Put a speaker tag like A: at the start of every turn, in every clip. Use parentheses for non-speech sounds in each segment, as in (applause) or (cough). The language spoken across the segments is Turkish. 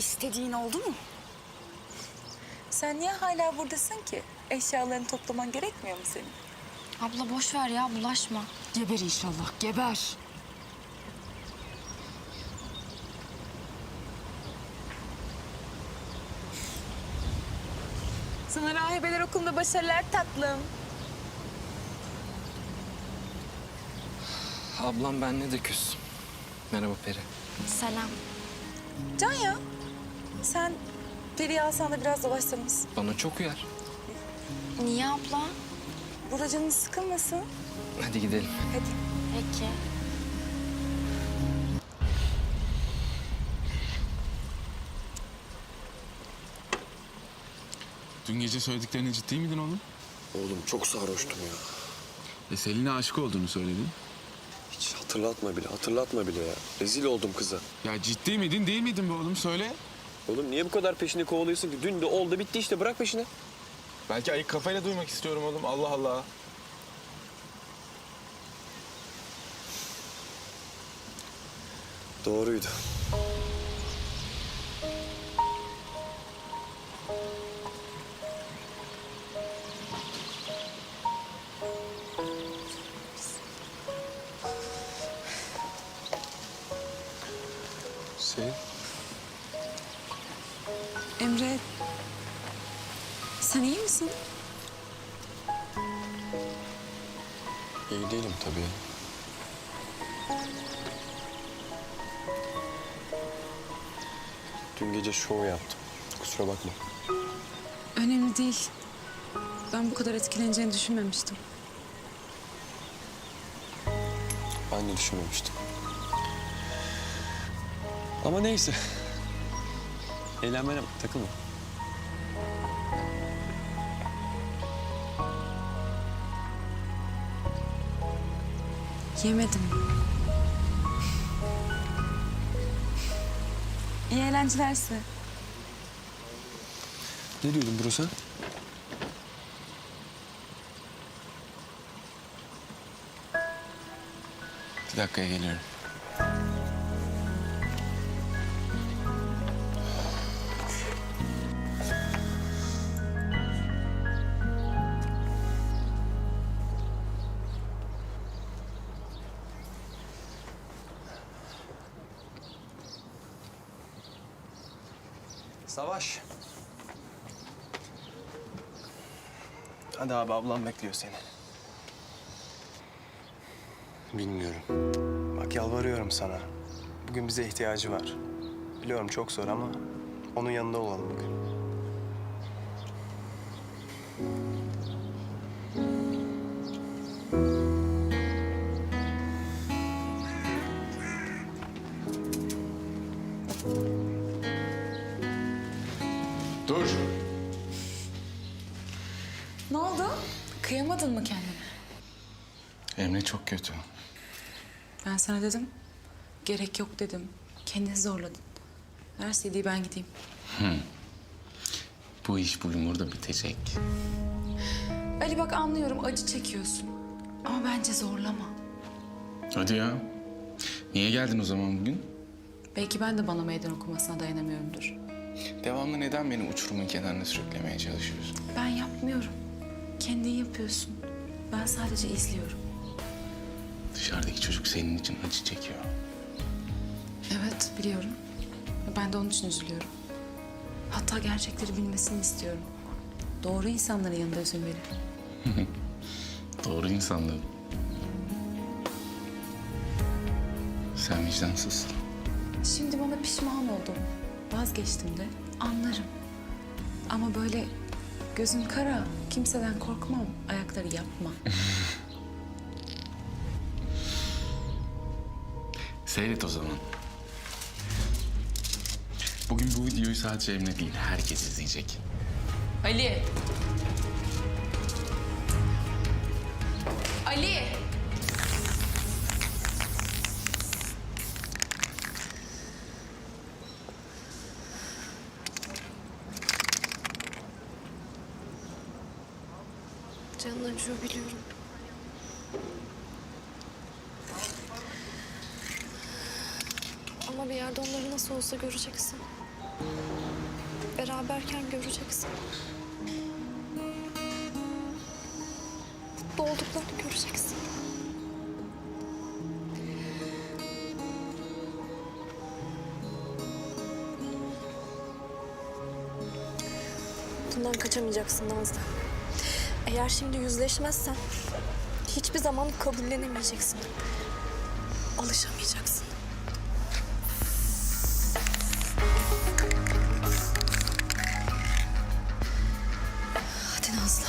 A: İstediğin oldu mu?
B: Sen niye hala buradasın ki? Eşyalarını toplaman gerekmiyor mu senin?
C: Abla boş ver ya bulaşma.
A: Geber inşallah, geber.
B: Sana rahibeler okulunda başarılar tatlım.
D: Ablam benle de küs. Merhaba Peri.
C: Selam.
B: Can ya, sen Peri'yi alsan da biraz dolaşsanız.
D: Bana çok uyar.
C: Niye abla?
B: Burada canın sıkılmasın.
D: Hadi gidelim.
B: Hadi.
C: Peki.
E: Dün gece söylediklerine ciddi miydin oğlum?
F: Oğlum çok sarhoştum ya.
E: E Selin'e aşık olduğunu söyledin.
F: Hiç hatırlatma bile, hatırlatma bile ya. Rezil oldum kıza.
E: Ya ciddi miydin değil miydin be oğlum söyle.
F: Oğlum niye bu kadar peşini kovalıyorsun ki? Dün de oldu bitti işte bırak peşini.
E: Belki ayık kafayla duymak istiyorum oğlum Allah Allah.
F: Doğruydu. Selin,
B: Emre, sen iyi misin?
F: iyi değilim tabii. Dün gece şov yaptım. Kusura bakma.
B: Önemli değil. Ben bu kadar etkileneceğini düşünmemiştim.
F: Ben de düşünmemiştim. Ama neyse. Eğlenmene bak, takılma.
B: Yemedim. İyi eğlenceler size.
F: Ne diyordun sen?
E: Bir dakikaya geliyorum.
G: Savaş. Hadi abi ablam bekliyor seni.
F: Bilmiyorum.
G: Bak yalvarıyorum sana. Bugün bize ihtiyacı var. Biliyorum çok zor ama onun yanında olalım bugün.
E: Dur.
B: Ne oldu? Kıyamadın mı kendine?
E: Emre çok kötü.
B: Ben sana dedim. Gerek yok dedim. Kendini zorladın. Ver CD'yi ben gideyim.
E: Bu iş bu yumurda bitecek.
B: Ali bak anlıyorum acı çekiyorsun. Ama bence zorlama.
E: Hadi ya. Niye geldin o zaman bugün?
B: Belki ben de bana meydan okumasına dayanamıyorumdur.
E: Devamlı neden beni uçurumun kenarına sürüklemeye çalışıyorsun?
B: Ben yapmıyorum. Kendin yapıyorsun. Ben sadece izliyorum.
E: Dışarıdaki çocuk senin için acı çekiyor.
B: Evet biliyorum. Ben de onun için üzülüyorum. Hatta gerçekleri bilmesini istiyorum. Doğru insanların yanında üzülmeli. (laughs)
E: Doğru insanlığım. Sen vicdansızsın.
B: Şimdi bana pişman oldum. Vazgeçtim de anlarım. Ama böyle gözün kara, kimseden korkmam, ayakları yapma. (laughs)
E: Seyret o zaman. Bugün bu videoyu sadece Emre değil, herkes izleyecek.
B: Ali! Ali!
H: Canın acıyor biliyorum. Ama bir yerde onları nasıl olsa göreceksin. Beraberken göreceksin. Mutlu olduklarını göreceksin. Bundan kaçamayacaksın Nazlı. Eğer şimdi yüzleşmezsen hiçbir zaman kabullenemeyeceksin. Alışamayacaksın. Hadi Nazlı.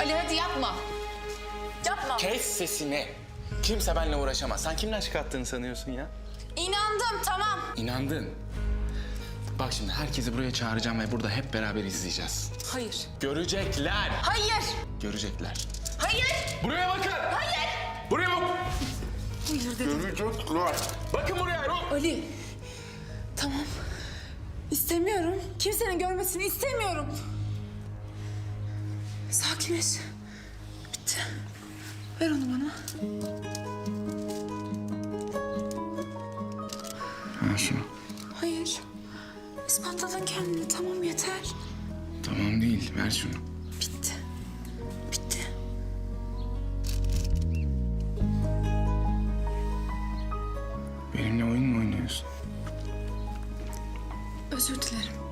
B: Ali hadi yapma. Yapma.
E: Kes sesini. Kimse benimle uğraşamaz. Sen kimin aşk attığını sanıyorsun ya?
B: İnandım tamam.
E: İnandın. Bak şimdi herkesi buraya çağıracağım ve burada hep beraber izleyeceğiz.
B: Hayır.
E: Görecekler.
B: Hayır.
E: Görecekler.
B: Hayır.
E: Buraya bakın. Hayır. Buraya bak.
B: Hayır dedim.
E: Görecekler. Bakın buraya.
B: Ali. Tamam. İstemiyorum. Kimsenin görmesini istemiyorum. Sakinleş. Bitti. Ver onu bana.
E: Ha şunu.
B: Hayır. İspatladın kendini. Tamam yeter.
E: Tamam değil. Ver şunu.
B: Bitti. Bitti.
E: Benimle oyun mu oynuyorsun?
B: Özür dilerim.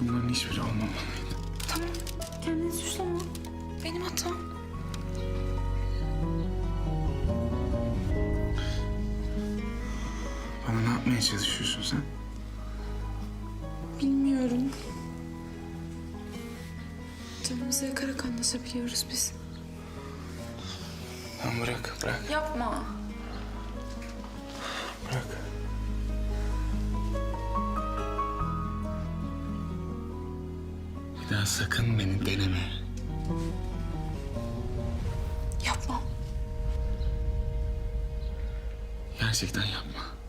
E: Bunların hiçbiri olmamalıydı.
B: Tamam. Kendini suçlama. Benim hatam.
E: Bana ne yapmaya çalışıyorsun sen?
B: Bilmiyorum. Canımızı yakarak anlaşabiliyoruz biz.
E: Tamam bırak, bırak,
B: Yapma.
E: bırak. Daha sakın beni deneme.
B: Yapma.
E: Gerçekten yapma.